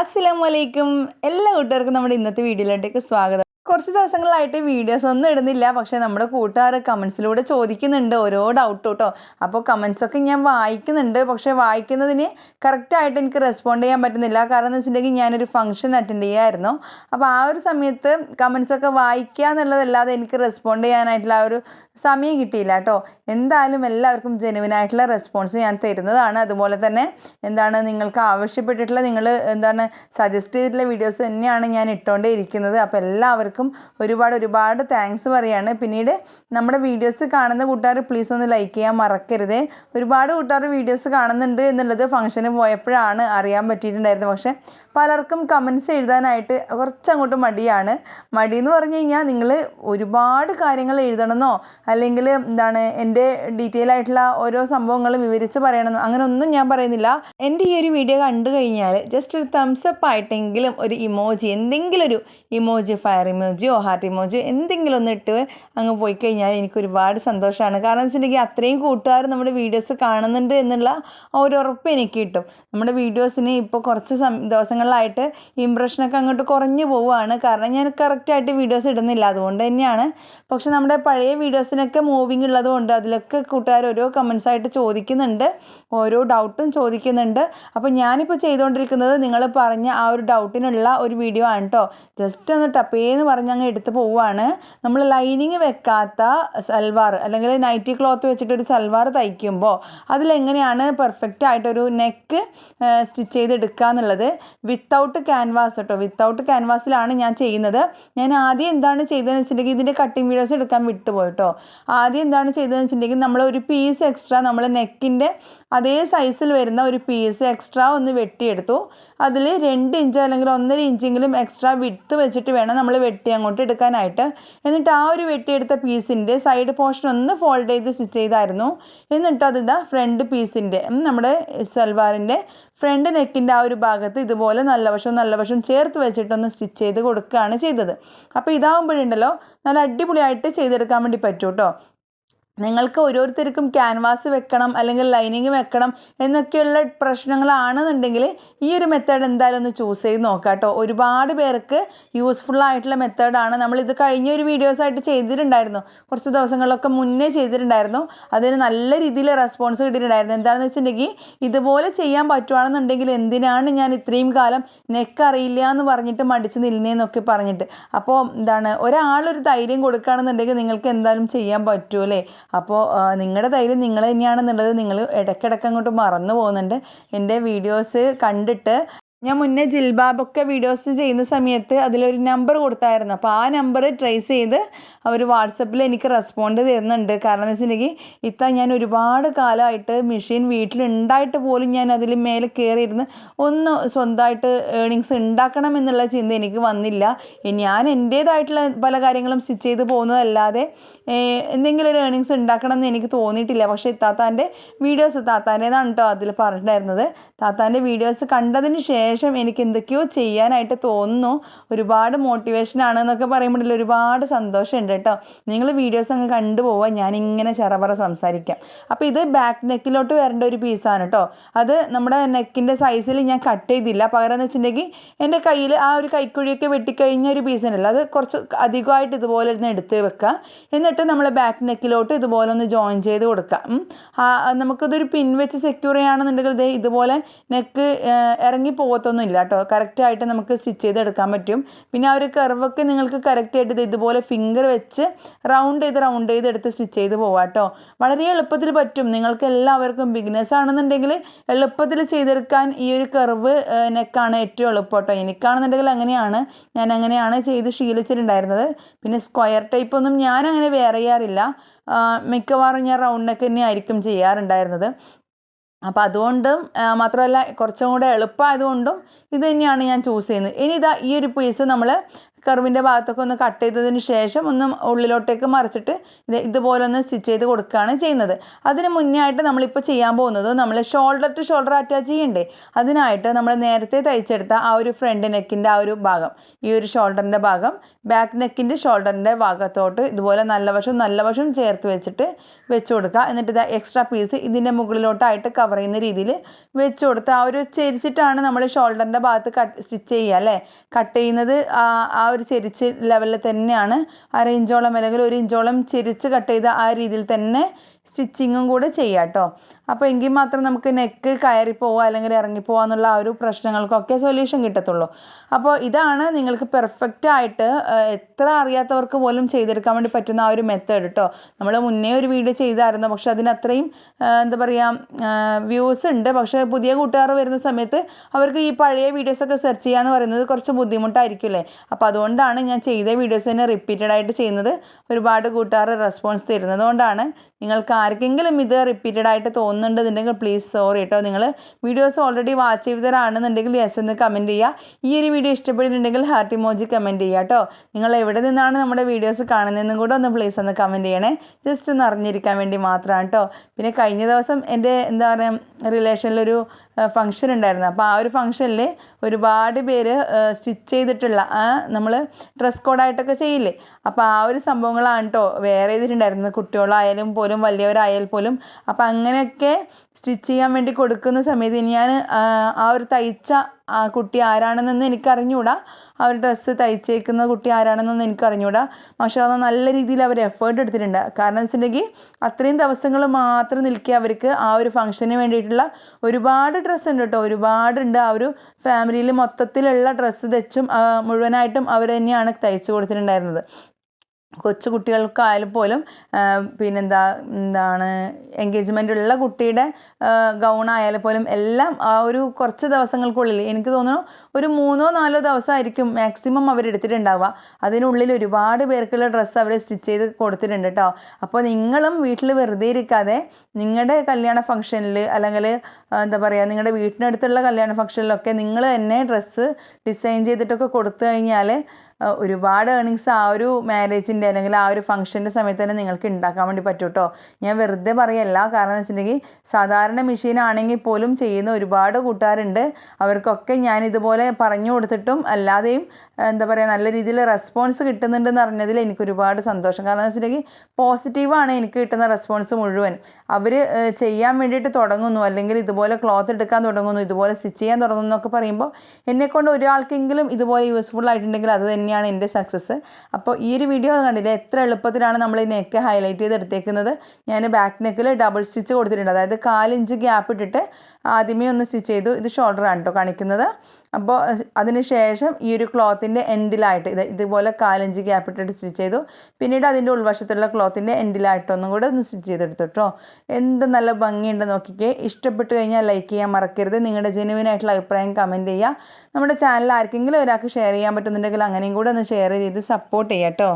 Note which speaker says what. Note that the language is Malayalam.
Speaker 1: അസ്സലാമു അലൈക്കും എല്ലാ കൂട്ടുകാർക്കും നമ്മുടെ ഇന്നത്തെ വീഡിയോയിലോട്ടേക്ക് സ്വാഗതം. കുറച്ച് ദിവസങ്ങളായിട്ട് വീഡിയോസ് ഒന്നും ഇടുന്നില്ല. പക്ഷേ നമ്മുടെ കൂട്ടുകാർ കമൻസിലൂടെ ചോദിക്കുന്നുണ്ട്. ഓരോ ഡൗട്ട് കേട്ടോ അപ്പോൾ കമൻസൊക്കെ ഞാൻ വായിക്കുന്നുണ്ട്. പക്ഷേ വായിക്കുന്നതിന് കറക്റ്റായിട്ട് എനിക്ക് റെസ്പോണ്ട് ചെയ്യാൻ പറ്റുന്നില്ല. കാരണം എന്ന് വെച്ചിട്ടുണ്ടെങ്കിൽ ഞാനൊരു ഫംഗ്ഷൻ അറ്റൻഡ് ചെയ്യായിരുന്നു. അപ്പോൾ ആ ഒരു സമയത്ത് കമൻസൊക്കെ വായിക്കുക എന്നുള്ളതല്ലാതെ എനിക്ക് റെസ്പോണ്ട് ചെയ്യാനായിട്ടുള്ള ആ ഒരു സമയം കിട്ടിയില്ല കേട്ടോ എന്തായാലും എല്ലാവർക്കും ജെനുവിനായിട്ടുള്ള റെസ്പോൺസ് ഞാൻ തരുന്നതാണ്. അതുപോലെ തന്നെ എന്താണ് നിങ്ങൾക്ക് ആവശ്യപ്പെട്ടിട്ടുള്ള നിങ്ങൾ എന്താണ് സജസ്റ്റ് ചെയ്തിട്ടുള്ള വീഡിയോസ് തന്നെയാണ് ഞാൻ ഇട്ടുകൊണ്ടേ ഇരിക്കുന്നത്. അപ്പോൾ എല്ലാവർക്കും ഒരുപാട് ഒരുപാട് താങ്ക്സ് പറയാണ്. പിന്നീട് നമ്മുടെ വീഡിയോസ് കാണുന്ന കൂട്ടുകാർ പ്ലീസ് ഒന്ന് ലൈക്ക് ചെയ്യാൻ മറക്കരുത്. ഒരുപാട് കൂട്ടുകാർ വീഡിയോസ് കാണുന്നുണ്ട് എന്നുള്ളത് ഫംഗ്ഷന് പോയപ്പോഴാണ് അറിയാൻ പറ്റിയിട്ടുണ്ടായിരുന്നത്. പക്ഷേ പലർക്കും കമൻസ് എഴുതാനായിട്ട് കുറച്ചങ്ങോട്ട് മടിയാണ്. മടി എന്ന് പറഞ്ഞു കഴിഞ്ഞാൽ നിങ്ങൾ ഒരുപാട് കാര്യങ്ങൾ എഴുതണമെന്നോ അല്ലെങ്കിൽ എന്താണ് എന്റെ ഡീറ്റെയിൽ ആയിട്ടുള്ള ഓരോ സംഭവങ്ങളും വിവരിച്ച് പറയണമെന്നോ അങ്ങനെ ഒന്നും ഞാൻ പറയുന്നില്ല. എന്റെ ഈ ഒരു വീഡിയോ കണ്ടു കഴിഞ്ഞാൽ ജസ്റ്റ് ഒരു തംസപ്പ് ആയിട്ടെങ്കിലും ഒരു ഇമോജി എന്തെങ്കിലും ഒരു ഇമോജി ഫയർ ഇമോജിയോ ഹാർട്ട് ഇമോജിയോ എന്തെങ്കിലും ഒന്ന് ഇട്ട് അങ്ങ് പോയി കഴിഞ്ഞാൽ എനിക്ക് ഒരുപാട് സന്തോഷമാണ്. കാരണം എന്ന് വെച്ചിട്ടുണ്ടെങ്കിൽ അത്രയും കൂട്ടുകാർ നമ്മുടെ വീഡിയോസ് കാണുന്നുണ്ട് എന്നുള്ള ഒരു ഉറപ്പ് എനിക്ക് കിട്ടും. നമ്മുടെ വീഡിയോസിന് ഇപ്പോൾ കുറച്ച് ദിവസങ്ങളിലായിട്ട് ഇമ്പ്രഷനൊക്കെ അങ്ങോട്ട് കുറഞ്ഞു പോവുകയാണ്. കാരണം ഞാൻ കറക്റ്റായിട്ട് വീഡിയോസ് ഇടുന്നില്ല. അതുകൊണ്ട് തന്നെയാണ്. പക്ഷെ നമ്മുടെ പഴയ വീഡിയോസിനൊക്കെ മൂവിങ് ഉള്ളതുകൊണ്ട് അതിലൊക്കെ കൂട്ടുകാർ ഓരോ കമൻസ് ആയിട്ട് ചോദിക്കുന്നുണ്ട്. ഓരോ ഡൗട്ടും ചോദിക്കുന്നുണ്ട്. അപ്പോൾ ഞാനിപ്പോൾ ചെയ്തുകൊണ്ടിരിക്കുന്നത് നിങ്ങൾ പറഞ്ഞ ആ ഒരു ഡൗട്ടിനുള്ള ഒരു വീഡിയോ ആണ് കേട്ടോ ജസ്റ്റ് ഒന്ന് ടപ്പേന്ന് പറഞ്ഞ് അങ്ങ് എടുത്ത് പോവുകയാണ് നമ്മൾ ലൈനിങ് വെക്കാത്ത സൽവാർ അല്ലെങ്കിൽ നൈറ്റി ക്ലോത്ത് വെച്ചിട്ടൊരു സൽവാർ തയ്ക്കുമ്പോൾ അതിലെങ്ങനെയാണ് പെർഫെക്റ്റ് ആയിട്ടൊരു നെക്ക് സ്റ്റിച്ച് ചെയ്തെടുക്കുക എന്നുള്ളത്. വിത്തൗട്ട് ക്യാൻവാസ് കേട്ടോ വിത്തൗട്ട് ക്യാൻവാസിലാണ് ഞാൻ ചെയ്യുന്നത്. ഞാൻ ആദ്യം എന്താണ് ചെയ്തതെന്ന് വെച്ചിട്ടുണ്ടെങ്കിൽ ഇതിന്റെ കട്ടിങ് വീഡിയോസ് എടുക്കാൻ വിട്ടുപോയി കേട്ടോ ആദ്യം എന്താണ് ചെയ്തതെന്ന് വെച്ചിട്ടുണ്ടെങ്കിൽ നമ്മൾ ഒരു പീസ് എക്സ്ട്രാ നമ്മൾ നെക്കിന്റെ അതേ സൈസിൽ വരുന്ന ഒരു പീസ് എക്സ്ട്രാ ഒന്ന് വെട്ടിയെടുത്തു. അതിൽ രണ്ട് ഇഞ്ച് അല്ലെങ്കിൽ ഒന്നര ഇഞ്ചെങ്കിലും എക്സ്ട്രാ വിത്ത് വെച്ചിട്ട് വേണം നമ്മൾ വെട്ടി അങ്ങോട്ട് എടുക്കാനായിട്ട്. എന്നിട്ട് ആ ഒരു വെട്ടിയെടുത്ത പീസിന്റെ സൈഡ് പോർഷൻ ഒന്ന് ഫോൾഡ് ചെയ്ത് സ്റ്റിച്ച് ചെയ്തായിരുന്നു. എന്നിട്ട് അത് ഇതാ ഫ്രണ്ട് പീസിന്റെ നമ്മുടെ സൽവാറിന്റെ ഫ്രണ്ട് നെക്കിന്റെ ആ ഒരു ഭാഗത്ത് ഇതുപോലെ നല്ല വശവും നല്ല വശവും ചേർത്ത് വെച്ചിട്ടൊന്ന് സ്റ്റിച്ച് ചെയ്ത് കൊടുക്കുകയാണ് ചെയ്തത്. അപ്പോൾ ഇതാകുമ്പോഴുണ്ടല്ലോ നല്ല അടിപൊളിയായിട്ട് ചെയ്തെടുക്കാൻ വേണ്ടി പറ്റും കേട്ടോ നിങ്ങൾക്ക് ഓരോരുത്തർക്കും ക്യാൻവാസ് വെക്കണം അല്ലെങ്കിൽ ലൈനിങ് വെക്കണം എന്നൊക്കെയുള്ള പ്രശ്നങ്ങളാണെന്നുണ്ടെങ്കിൽ ഈ ഒരു മെത്തേഡ് എന്തായാലും ഒന്ന് ചൂസ് ചെയ്ത് നോക്കാം കേട്ടോ ഒരുപാട് പേർക്ക് യൂസ്ഫുൾ ആയിട്ടുള്ള മെത്തേഡാണ് നമ്മളിത് കഴിഞ്ഞ ഒരു വീഡിയോസായിട്ട് ചെയ്തിട്ടുണ്ടായിരുന്നു. കുറച്ച് ദിവസങ്ങളിലൊക്കെ മുന്നേ ചെയ്തിട്ടുണ്ടായിരുന്നു. അതിന് നല്ല രീതിയിൽ റെസ്പോൺസ് കിട്ടിയിട്ടുണ്ടായിരുന്നു. എന്താണെന്ന് വെച്ചിട്ടുണ്ടെങ്കിൽ ഇതുപോലെ ചെയ്യാൻ പറ്റുവാണെന്നുണ്ടെങ്കിൽ എന്തിനാണ് ഞാൻ ഇത്രയും കാലം നെക്ക് അറിയില്ല എന്ന് പറഞ്ഞിട്ട് മടിച്ച് നിന്നേന്നൊക്കെ പറഞ്ഞിട്ട്. അപ്പോൾ എന്താണ് ഒരാളൊരു ധൈര്യം കൊടുക്കുകയാണെന്നുണ്ടെങ്കിൽ നിങ്ങൾക്ക് എന്തായാലും ചെയ്യാൻ പറ്റുമല്ലേ അപ്പോൾ നിങ്ങളുടെ ധൈര്യം നിങ്ങൾ തന്നെയാണെന്നുള്ളത് നിങ്ങൾ ഇടയ്ക്കിടയ്ക്ക് അങ്ങോട്ട് മറന്നു പോകുന്നുണ്ട്. എന്റെ വീഡിയോസ് കണ്ടിട്ട് ഞാൻ മുന്നേ ജിൽബാബൊക്കെ വീഡിയോസ് ചെയ്യുന്ന സമയത്ത് അതിലൊരു നമ്പർ കൊടുത്തായിരുന്നു. അപ്പോൾ ആ നമ്പർ ട്രേസ് ചെയ്ത് അവർ വാട്സപ്പിൽ എനിക്ക് റെസ്പോണ്ട് തരുന്നുണ്ട്. കാരണം എന്ന് വെച്ചിട്ടുണ്ടെങ്കിൽ ഇത്ത ഞാൻ ഒരുപാട് കാലമായിട്ട് മെഷീൻ വീട്ടിലുണ്ടായിട്ട് പോലും ഞാൻ അതിൽ മേലെ കയറിയിരുന്ന് ഒന്ന് സ്വന്തമായിട്ട് ഏണിങ്സ് ഉണ്ടാക്കണം എന്നുള്ള ചിന്ത എനിക്ക് വന്നില്ല. ഞാൻ എന്റേതായിട്ടുള്ള പല കാര്യങ്ങളും സ്റ്റിച്ച് ചെയ്ത് പോകുന്നതല്ലാതെ എന്തെങ്കിലും ഒരു ഏണിങ്സ് ഉണ്ടാക്കണം എന്ന് എനിക്ക് തോന്നിയിട്ടില്ല. പക്ഷേ ഇത്താത്താന്റെ വീഡിയോസ് താത്താന്റെതാണ് കേട്ടോ അതിൽ പറഞ്ഞിട്ടുണ്ടായിരുന്നത്. താത്താന്റെ വീഡിയോസ് കണ്ടതിന് ശേഷം ശേഷം എനിക്ക് എന്തൊക്കെയോ ചെയ്യാനായിട്ട് തോന്നുന്നു. ഒരുപാട് മോട്ടിവേഷൻ ആണെന്നൊക്കെ പറയുമ്പോഴല്ലോ ഒരുപാട് സന്തോഷമുണ്ട് കേട്ടോ. നിങ്ങൾ വീഡിയോസ് അങ്ങ് കണ്ടുപോവുക ഞാനിങ്ങനെ ചെറപറ സംസാരിക്കാം. അപ്പോൾ ഇത് ബാക്ക് നെക്കിലോട്ട് വരേണ്ട ഒരു പീസാണ് കേട്ടോ. അത് നമ്മുടെ നെക്കിന്റെ സൈസിൽ ഞാൻ കട്ട് ചെയ്തില്ല. പകരം എന്ന് വെച്ചിട്ടുണ്ടെങ്കിൽ എന്റെ കയ്യിൽ ആ ഒരു കൈക്കുഴിയൊക്കെ വെട്ടിക്കഴിഞ്ഞ ഒരു പീസ് അത് കുറച്ച് അധികമായിട്ട് ഇതുപോലെ ഒന്ന് എടുത്ത് വെക്കുക. എന്നിട്ട് നമ്മൾ ബാക്ക് നെക്കിലോട്ട് ഇതുപോലെ ഒന്ന് ജോയിൻ ചെയ്ത് കൊടുക്കാം നമുക്കിതൊരു പിൻ വെച്ച് സെക്യൂർ ചെയ്യുകയാണെന്നുണ്ടെങ്കിൽ ഇതേ ഇതുപോലെ നെക്ക് ഇറങ്ങി പോകത്തൊന്നും ഇല്ല കേട്ടോ കറക്റ്റായിട്ട് നമുക്ക് സ്റ്റിച്ച് ചെയ്തെടുക്കാൻ പറ്റും. പിന്നെ ആ ഒരു കർവൊക്കെ നിങ്ങൾക്ക് കറക്റ്റായിട്ട് ഇത് ഇതുപോലെ ഫിംഗർ വെച്ച് റൗണ്ട് ചെയ്ത് റൗണ്ട് ചെയ്ത് എടുത്ത് സ്റ്റിച്ച് ചെയ്ത് പോവാം കേട്ടോ വളരെ എളുപ്പത്തിൽ പറ്റും. നിങ്ങൾക്ക് എല്ലാവർക്കും ബിഗിനേഴ്സ് ആണെന്നുണ്ടെങ്കിൽ എളുപ്പത്തിൽ ചെയ്തെടുക്കാൻ ഈ ഒരു കർവ് നെക്കാണ് ഏറ്റവും എളുപ്പം കേട്ടോ എനിക്കാണെന്നുണ്ടെങ്കിൽ അങ്ങനെയാണ്. ഞാൻ അങ്ങനെയാണ് ചെയ്ത് ശീലിച്ചിട്ടുണ്ടായിരുന്നത്. പിന്നെ സ്ക്വയർ ടൈപ്പ് ഒന്നും ഞാൻ അങ്ങനെ വേറെ ചെയ്യാറില്ല. മിക്കവാറും ഞാൻ റൗണ്ട് നെക്ക് തന്നെ ആയിരിക്കും ചെയ്യാറുണ്ടായിരുന്നത്. അപ്പോൾ അതുകൊണ്ടും മാത്രമല്ല കുറച്ചും കൂടെ എളുപ്പമായതുകൊണ്ടും ഇത് തന്നെയാണ് ഞാൻ ചൂസ് ചെയ്യുന്നത്. ഇനി ഇതാ ഈ ഒരു പീസ് നമ്മൾ കർവിന്റെ ഭാഗത്തൊക്കെ ഒന്ന് കട്ട് ചെയ്തതിന് ശേഷം ഒന്ന് ഉള്ളിലോട്ടേക്ക് മറിച്ചിട്ട് ഇത് ഇതുപോലെ ഒന്ന് സ്റ്റിച്ച് ചെയ്ത് കൊടുക്കുകയാണ് ചെയ്യുന്നത്. അതിന് മുന്നേ ആയിട്ട് നമ്മളിപ്പോൾ ചെയ്യാൻ പോകുന്നത് നമ്മൾ ഷോൾഡർ ടു ഷോൾഡർ അറ്റാച്ച് ചെയ്യണ്ടേ? അതിനായിട്ട് നമ്മൾ നേരത്തെ തയ്ച്ചെടുത്ത ആ ഒരു ഫ്രണ്ട് നെക്കിന്റെ ആ ഒരു ഭാഗം ഈ ഒരു ഷോൾഡറിന്റെ ഭാഗം ബാക്ക് നെക്കിന്റെ ഷോൾഡറിന്റെ ഭാഗത്തോട്ട് ഇതുപോലെ നല്ല വശം നല്ല വശം ചേർത്ത് വെച്ചിട്ട് വെച്ച് കൊടുക്കുക. എന്നിട്ട് ഇത് എക്സ്ട്രാ പീസ് ഇതിന്റെ മുകളിലോട്ടായിട്ട് കവർ ചെയ്യുന്ന രീതിയിൽ വെച്ച് കൊടുത്ത് ആ ഒരു ചെരിച്ചിട്ടാണ് നമ്മൾ ഷോൾഡറിന്റെ ഭാഗത്ത് കട്ട് സ്റ്റിച്ച് ചെയ്യുക അല്ലേ? കട്ട് ചെയ്യുന്നത് ആ ഒരു ചെരിച്ച് ലെവലിൽ തന്നെയാണ്. അര ഇഞ്ചോളം അല്ലെങ്കിൽ ഒരു ഇഞ്ചോളം ചെരിച്ച് കട്ട് ചെയ്ത ആ രീതിയിൽ തന്നെ സ്റ്റിച്ചിങ്ങും കൂടെ ചെയ്യാം കേട്ടോ അപ്പോൾ എങ്കിൽ മാത്രം നമുക്ക് നെക്ക് കയറി പോവുക അല്ലെങ്കിൽ ഇറങ്ങിപ്പോവുക എന്നുള്ള ആ ഒരു പ്രശ്നങ്ങൾക്കൊക്കെ സൊല്യൂഷൻ കിട്ടത്തുള്ളൂ. അപ്പോൾ ഇതാണ് നിങ്ങൾക്ക് പെർഫെക്റ്റ് ആയിട്ട് എത്ര അറിയാത്തവർക്ക് പോലും ചെയ്തെടുക്കാൻ വേണ്ടി പറ്റുന്ന ആ ഒരു മെത്തേഡ് കേട്ടോ നമ്മൾ മുന്നേ ഒരു വീഡിയോ ചെയ്തായിരുന്നു പക്ഷെ അതിനത്രയും എന്താ പറയുക വ്യൂസ് ഉണ്ട്. പക്ഷേ പുതിയ കൂട്ടുകാർ വരുന്ന സമയത്ത് അവർക്ക് ഈ പഴയ വീഡിയോസൊക്കെ സെർച്ച് ചെയ്യാന്ന് പറയുന്നത് കുറച്ച് ബുദ്ധിമുട്ടായിരിക്കില്ലേ അപ്പോൾ അതുകൊണ്ടാണ് ഞാൻ ചെയ്ത വീഡിയോസ് തന്നെ റിപ്പീറ്റഡ് ആയിട്ട് ചെയ്യുന്നത്. ഒരുപാട് കൂട്ടുകാർ റെസ്പോൺസ് തരുന്നത് കൊണ്ടാണ് നിങ്ങൾക്ക് ആർക്കെങ്കിലും ഇത് റിപ്പീറ്റഡ് ആയിട്ട് തോന്നുന്നുണ്ടെന്നുണ്ടെങ്കിൽ പ്ലീസ് സോറി കേട്ടോ നിങ്ങൾ വീഡിയോസ് ഓൾറെഡി വാച്ച് ചെയ്തവരാണെന്നുണ്ടെങ്കിൽ യെസ് എന്ന് കമന്റ് ചെയ്യുക. ഈ ഒരു വീഡിയോ ഇഷ്ടപ്പെട്ടിട്ടുണ്ടെങ്കിൽ ഹാർട്ടി മോജി കമന്റ് ചെയ്യുക കേട്ടോ നിങ്ങൾ എവിടെ നിന്നാണ് നമ്മുടെ വീഡിയോസ് കാണുന്നതെന്നും കൂടെ ഒന്ന് പ്ലീസ് ഒന്ന് കമന്റ് ചെയ്യണേ. ജസ്റ്റ് ഒന്ന് അറിഞ്ഞിരിക്കാൻ വേണ്ടി മാത്രമാണ് കേട്ടോ പിന്നെ കഴിഞ്ഞ ദിവസം എന്റെ എന്താ പറയുക റിലേഷനിലൊരു ഫംഗ്ഷൻ ഉണ്ടായിരുന്നു. അപ്പോൾ ആ ഒരു ഫംഗ്ഷനിൽ ഒരുപാട് പേര് സ്റ്റിച്ച് ചെയ്തിട്ടുള്ള നമ്മൾ ഡ്രസ് കോഡായിട്ടൊക്കെ ചെയ്യില്ലേ? അപ്പോൾ ആ ഒരു സംഭവങ്ങളാണ് കേട്ടോ വേറെ ചെയ്തിട്ടുണ്ടായിരുന്നത് കുട്ടികളായാലും പോലും വലിയവരായാൽ പോലും. അപ്പോൾ അങ്ങനെയൊക്കെ സ്റ്റിച്ച് ചെയ്യാൻ വേണ്ടി കൊടുക്കുന്ന സമയത്ത് ഞാൻ ആ ഒരു തയ്ച്ച ആ കുട്ടി ആരാണെന്നൊന്നും എനിക്കറിഞ്ഞൂടാ. ആ ഒരു ഡ്രസ്സ് തയ്ച്ചേക്കുന്ന കുട്ടി ആരാണെന്നൊന്നും എനിക്കറിഞ്ഞൂടാ. പക്ഷേ അത് നല്ല രീതിയിൽ അവർ എഫേർട്ട് എടുത്തിട്ടുണ്ട്. കാരണം എന്ന് വെച്ചിട്ടുണ്ടെങ്കിൽ അത്രയും ദിവസങ്ങൾ മാത്രം നിൽക്കുക അവർക്ക് ആ ഒരു ഫംഗ്ഷന് വേണ്ടിയിട്ടുള്ള ഒരുപാട് ഡ്രസ്സ് ഉണ്ട് കേട്ടോ. ഒരുപാടുണ്ട്. ആ ഒരു ഫാമിലിയിൽ മൊത്തത്തിലുള്ള ഡ്രസ്സ് തെച്ചും മുഴുവനായിട്ടും അവർ തന്നെയാണ് തയ്ച്ചു കൊടുത്തിട്ടുണ്ടായിരുന്നത്. കൊച്ചു കുട്ടികൾക്കായാലും പോലും പിന്നെന്താ എന്താണ് എൻഗേജ്മെന്റ് ഉള്ള കുട്ടിയുടെ ഗൗണായാലും പോലും എല്ലാം ആ ഒരു കുറച്ച് ദിവസങ്ങൾക്കുള്ളിൽ എനിക്ക് തോന്നുന്നു ഒരു മൂന്നോ നാലോ ദിവസമായിരിക്കും മാക്സിമം അവർ എടുത്തിട്ടുണ്ടാവുക അതിനുള്ളിൽ ഒരുപാട് പേർക്കുള്ള ഡ്രസ്സ് അവർ സ്റ്റിച്ച് ചെയ്ത് കൊടുത്തിട്ടുണ്ട് കേട്ടോ അപ്പോൾ നിങ്ങളും വീട്ടിൽ വെറുതെ ഇരിക്കാതെ നിങ്ങളുടെ കല്യാണ ഫംഗ്ഷനിൽ അല്ലെങ്കിൽ എന്താ പറയുക നിങ്ങളുടെ വീട്ടിനടുത്തുള്ള കല്യാണ ഫംഗ്ഷനിലൊക്കെ നിങ്ങൾ തന്നെ ഡ്രസ്സ് ഡിസൈൻ ചെയ്തിട്ടൊക്കെ കൊടുത്തു കഴിഞ്ഞാൽ ഒരുപാട് ഏണിങ്സ് ആ ഒരു മാരേജിന്റെ അല്ലെങ്കിൽ ആ ഒരു ഫംഗ്ഷന്റെ സമയത്ത് തന്നെ നിങ്ങൾക്ക് ഉണ്ടാക്കാൻ വേണ്ടി പറ്റും കേട്ടോ ഞാൻ വെറുതെ പറയല്ല കാരണം എന്ന് വെച്ചിട്ടുണ്ടെങ്കിൽ സാധാരണ മെഷീൻ ആണെങ്കിൽ പോലും ചെയ്യുന്ന ഒരുപാട് കൂട്ടുകാരുണ്ട്. അവർക്കൊക്കെ ഞാൻ ഇതുപോലെ പറഞ്ഞു കൊടുത്തിട്ടും അല്ലാതെയും എന്താ പറയുക നല്ല രീതിയിൽ റെസ്പോൺസ് കിട്ടുന്നുണ്ടെന്ന് അറിഞ്ഞതിൽ എനിക്ക് ഒരുപാട് സന്തോഷം. കാരണം എന്ന് വെച്ചിട്ടുണ്ടെങ്കിൽ പോസിറ്റീവാണ് എനിക്ക് കിട്ടുന്ന റെസ്പോൺസ് മുഴുവൻ. അവർ ചെയ്യാൻ വേണ്ടിയിട്ട് തുടങ്ങുന്നു. അല്ലെങ്കിൽ ഇതുപോലെ ക്ലോത്ത് എടുക്കാൻ തുടങ്ങുന്നു ഇതുപോലെ സ്റ്റിച്ച് ചെയ്യാൻ തുടങ്ങുന്നു എന്നൊക്കെ പറയുമ്പോൾ എന്നെക്കൊണ്ട് ഒരാൾക്കെങ്കിലും ഇതുപോലെ യൂസ്ഫുൾ ആയിട്ടുണ്ടെങ്കിൽ അത് തന്നെ തന്നെയാണ് എന്റെ സക്സസ് അപ്പോൾ ഈ ഒരു വീഡിയോ കണ്ടില്ലേ? എത്ര എളുപ്പത്തിലാണ് നമ്മൾ ഈ നെക്ക് ഹൈലൈറ്റ് ചെയ്ത് എടുത്തേക്കുന്നത് ഞാൻ ബാക്ക് നെക്കിൽ ഡബിൾ സ്റ്റിച്ച് കൊടുത്തിട്ടുണ്ട്. അതായത് കാലിഞ്ച് ഗ്യാപ്പ് ഇട്ടിട്ട് ആദ്യമേ ഒന്ന് സ്റ്റിച്ച് ചെയ്തു. ഇത് ഷോൾഡർ ആണ് കേട്ടോ കാണിക്കുന്നത്. അപ്പോൾ അതിനുശേഷം ഈ ഒരു ക്ലോത്തിന്റെ എൻഡിലായിട്ട് ഇത് ഇതുപോലെ കാലഞ്ച് ഗ്യാപ്പ് ഇട്ടിട്ട് സ്റ്റിച്ച് ചെയ്തു. പിന്നീട് അതിന്റെ ഉൾവശത്തുള്ള ക്ലോത്തിന്റെ എൻഡിലായിട്ട് ഒന്നും കൂടെ ഒന്ന് സ്റ്റിച്ച് ചെയ്തെടുത്തു കേട്ടോ. എന്ത് നല്ല ഭംഗിയുണ്ട് നോക്കിക്കേ. ഇഷ്ടപ്പെട്ട് കഴിഞ്ഞാൽ ലൈക്ക് ചെയ്യാൻ മറക്കരുത്. നിങ്ങളുടെ ജെനുവിൻ ആയിട്ടുള്ള അഭിപ്രായം കമന്റ് ചെയ്യുക. നമ്മുടെ ചാനൽ ആർക്കെങ്കിലും ഒരാൾക്ക് ഷെയർ ചെയ്യാൻ പറ്റുന്നുണ്ടെങ്കിൽ അങ്ങനെയും കൂടെ ഒന്ന് ഷെയർ ചെയ്ത് സപ്പോർട്ട് ചെയ്യാം കേട്ടോ.